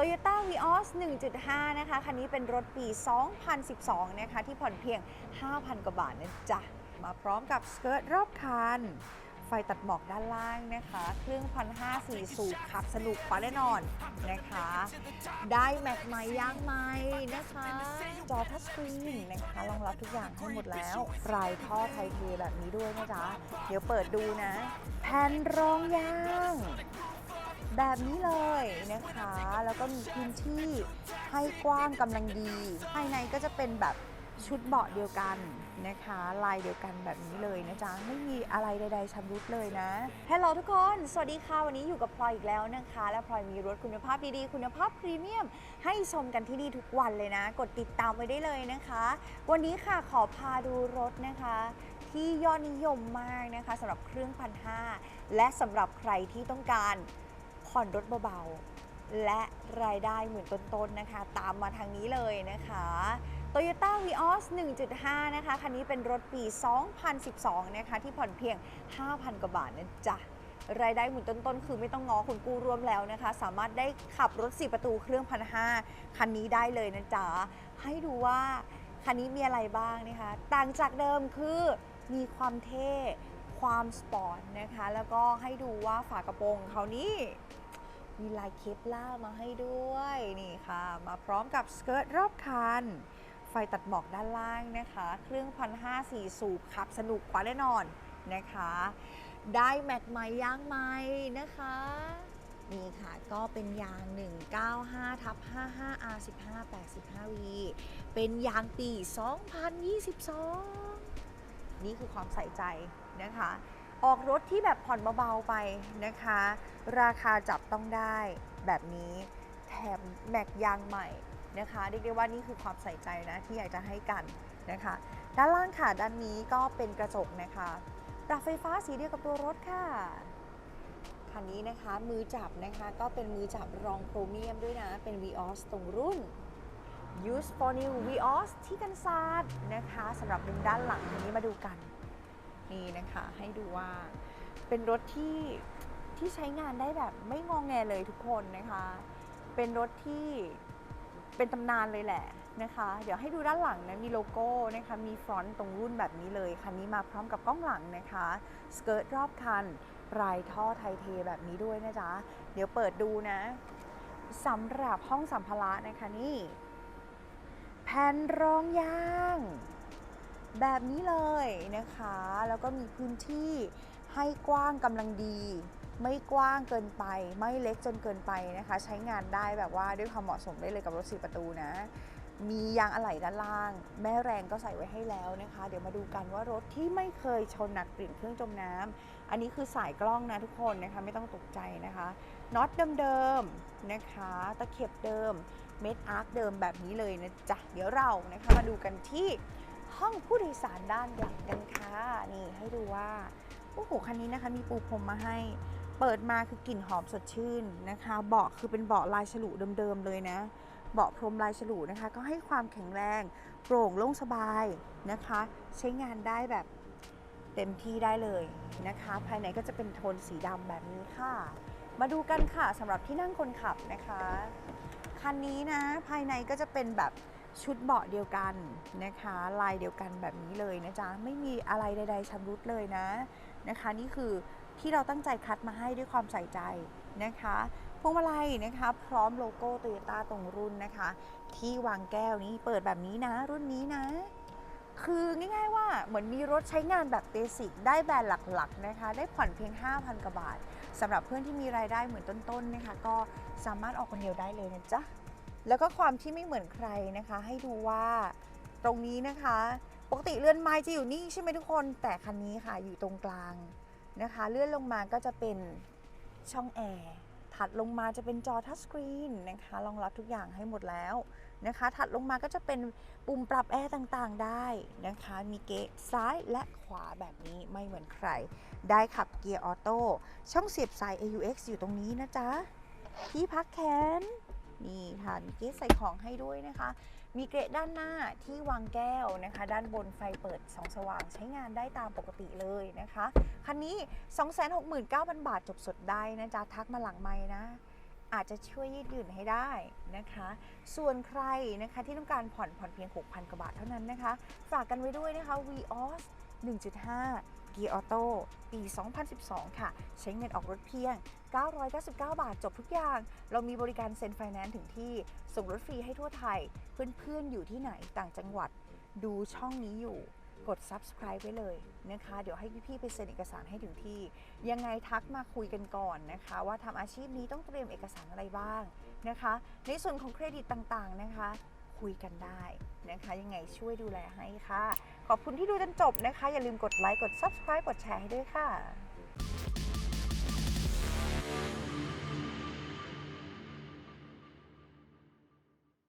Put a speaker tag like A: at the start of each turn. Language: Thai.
A: Toyota Vios 1.5 นะคะ คันนี้เป็นรถปี 2012 นะคะ ที่ผ่อนเพียง 5,000 กว่าบาทนะจ๊ะ มาพร้อมกับสเกิร์ตรอบคัน ไฟตัดหมอกด้านล่างนะคะ เครื่องพันห้าสี่สูบขับสนุกกว่าแน่นอนนะคะ ได้แม็กไม้ย่างไม้นะคะ จอทัชสกรีนนะคะรองรับทุกอย่างให้หมดแล้วรายท่อไทยเทแบบนี้ด้วยนะจ๊ะ เดี๋ยวเปิดดูนะ แผ่นรองยาง แบบนี้เลยนะคะ แล้วก็มีพื้นที่ให้กว้างกำลังดี ภายในก็จะเป็นแบบชุดเบาะเดียวกันนะคะ ลายเดียวกันแบบนี้เลยนะจ๊ะ ไม่มีอะไรใดๆชำรุดเลยนะฮัลโหลทุกคน สวัสดีค่ะ วันนี้อยู่กับพลอยอีกแล้วนะคะ และพลอยมีรถคุณภาพดีๆ คุณภาพพรีเมียม ให้ชมกันที่นี่ทุกวันเลยนะ กดติดตามไว้ได้เลยนะคะ วันนี้ค่ะขอพาดูรถนะคะ ที่ยอดนิยมมากนะคะสำหรับเครื่องพันห้าและสำหรับใครที่ต้องการ ผ่อนรถเบาๆ และรายได้หมื่นต้นๆนะคะ ตามมาทางนี้เลยนะคะ Toyota Vios 1.5 นะคะ คันนี้เป็นรถปี 2012 นะคะ ที่ผ่อนเพียง 5,000 กว่าบาทนะจ๊ะรายได้หมื่นต้นๆ คือไม่ต้องง้อคุณกู้ร่วมแล้วนะคะ สามารถได้ขับรถ 4 ประตูเครื่องพันห้าคันนี้ได้เลยนะจ๊ะ ให้ดูว่าคันนี้มีอะไรบ้างนะคะ ต่างจากเดิมคือมีความเท่ ความสปอร์ตนะคะ แล้วก็ให้ดูว่าฝากระโปรงเขานี่ มีลายเคปล่ามาให้ด้วยนี่ค่ะ มาพร้อมกับสเกิร์ตรอบคัน ไฟตัดหมอกด้านล่างนะคะ เครื่องพันห้าสี่สูบขับสนุกกว่าแน่นอนนะคะ ได้แม็กไม้ย่างไม้นะคะนี่ค่ะ ก็เป็นยาง 195ทับ55 R15 85V เป็นยางปี 2022 นี่คือความใส่ใจนะคะ ออกรถที่แบบผ่อนเบาๆไปนะคะ ราคาจับต้องได้แบบนี้แถมแม็กยางใหม่นะคะเรียกได้ว่านี่คือความใส่ใจนะที่อยากจะให้กันนะคะ ด้านล่างค่ะด้านนี้ก็เป็นกระจกนะคะปรับไฟฟ้าสีเดียวกับตัวรถค่ะคันนี้นะคะมือจับนะคะก็เป็นมือจับรองโครเมียมด้วยนะ เป็น Vios ตรงรุ่น Use for New Vios ที่กันศาสนะคะสำหรับมุมด้านหลังนี้มาดูกัน นี่นะคะ ให้ดูว่าเป็นรถที่ที่ใช้งานได้แบบไม่งองแงเลยทุกคนนะคะ เป็นรถที่เป็นตำนานเลยแหละนะคะ เดี๋ยวให้ดูด้านหลังนะมีโลโก้นะคะ มีฟรอนต์ตรงรุ่นแบบนี้เลย คันนี้มาพร้อมกับกล้องหลังนะคะ สเกิร์ตรอบคันรายท่อไทเทแบบนี้ด้วยนะจ๊ะ เดี๋ยวเปิดดูนะสำหรับห้องสัมภาระนะคะนี่ แผ่นรองยาง แบบนี้เลยนะคะ แล้วก็มีพื้นที่ให้กว้างกำลังดี ไม่กว้างเกินไป ไม่เล็กจนเกินไปนะคะ ใช้งานได้แบบว่าด้วยความเหมาะสมได้เลยกับรถสี่ประตูนะ มียางอะไหล่ด้านล่าง แม่แรงก็ใส่ไว้ให้แล้วนะคะ เดี๋ยวมาดูกันว่ารถที่ไม่เคยชนหนักเปลี่ยนเครื่องจมน้ำอันนี้คือสายกล้องนะทุกคนนะคะไม่ต้องตกใจนะคะน็อตเดิมๆนะคะ ตะเข็บเดิมเม็ดอาร์คเดิมแบบนี้เลยนะจ๊ะเดี๋ยวเรานะคะมาดูกันที่ ห้องผู้โดยสารด้านหลังกันค่ะนี่ให้ดูว่าโอ้โหคันนี้นะคะมีปูพรมมาให้ เปิดมาคือกลิ่นหอมสดชื่นนะคะ เบาะคือเป็นเบาะลายฉลุเดิมๆเลยนะ เบาะพรมลายฉลุนะคะ ก็ให้ความแข็งแรง โปร่งโล่งสบายนะคะ ใช้งานได้แบบเต็มที่ได้เลยนะคะ ภายในก็จะเป็นโทนสีดำแบบนี้ค่ะ มาดูกันค่ะสำหรับที่นั่งคนขับนะคะ คันนี้นะภายในก็จะเป็นแบบ ชุดเบาะเดียวกันนะคะ ลายเดียวกันแบบนี้เลยนะจ๊ะ ไม่มีอะไรใด ๆชำรุดเลยนะนะคะ นี่คือที่เราตั้งใจคัดมาให้ด้วยความใส่ใจนะคะพวงมาลัยนะคะพร้อมโลโก้โตโยต้าตรงรุ่นนะคะ ที่วางแก้วนี้เปิดแบบนี้นะ รุ่นนี้นะ คือง่ายๆว่าเหมือนมีรถใช้งานแบบเบสิกได้แบรนด์หลักๆนะคะ ได้ผ่อนเพียง 5,000กว่าบาทสำหรับเพื่อนที่มีรายได้เหมือนต้นๆนะคะ ก็สามารถออกคนเดียวได้เลยนะจ๊ะ แล้วก็ความที่ไม่เหมือนใครนะคะ ให้ดูว่าตรงนี้นะคะ ปกติเลื่อนไม้จะอยู่นี่ใช่ไหมทุกคนแต่คันนี้ค่ะอยู่ตรงกลางนะคะ เลื่อนลงมาก็จะเป็นช่องแอร์ถัดลงมาจะเป็นจอทัชสกรีนนะคะรองรับทุกอย่างให้หมดแล้วนะคะ ถัดลงมาก็จะเป็นปุ่มปรับแอร์ต่างๆได้นะคะ มีเกะซ้ายและขวาแบบนี้ไม่เหมือนใคร ได้ขับเกียร์ออโต้ช่องเสียบสาย AUX อยู่ตรงนี้นะจ๊ะที่พักแขน นี่ค่ะมีเกสใส่ของให้ด้วยนะคะ มีเกรดด้านหน้าที่วางแก้วนะคะ ด้านบนไฟเปิดสองสว่างใช้งานได้ตามปกติเลยนะคะ คันนี้ 269,000 บาทจบสดได้นะจ๊ะ ทักมาหลังไม้นะ อาจจะช่วยยืดหยุ่นให้ได้นะคะ ส่วนใครนะคะที่ต้องการผ่อนผ่อนเพียง 6,000 กว่าบาทเท่านั้นนะคะ ฝากกันไว้ด้วยนะคะ v ีออส1.5 กีออโต้ปี 2012 ค่ะ ใช้เงินออกรถเพียง 999 บาทจบทุกอย่าง เรามีบริการเซ็นไฟแนนซ์ถึงที่ ส่งรถฟรีให้ทั่วไทย เพื่อนๆ อยู่ที่ไหนต่างจังหวัด ดูช่องนี้อยู่ กด subscribe ไว้เลยนะคะ เดี๋ยวให้พี่ๆ ไปเซ็นเอกสารให้ถึงที่ ยังไงทักมาคุยกันก่อนนะคะ ว่าทำอาชีพนี้ต้องเตรียมเอกสารอะไรบ้างนะคะ ในส่วนของเครดิตต่างๆ นะคะ คุยกันได้นะคะ ยังไงช่วยดูแลให้ค่ะ ขอบคุณที่ดูจนจบนะคะ อย่าลืมกดไลค์กด subscribe กดแชร์ให้ด้วยค่ะ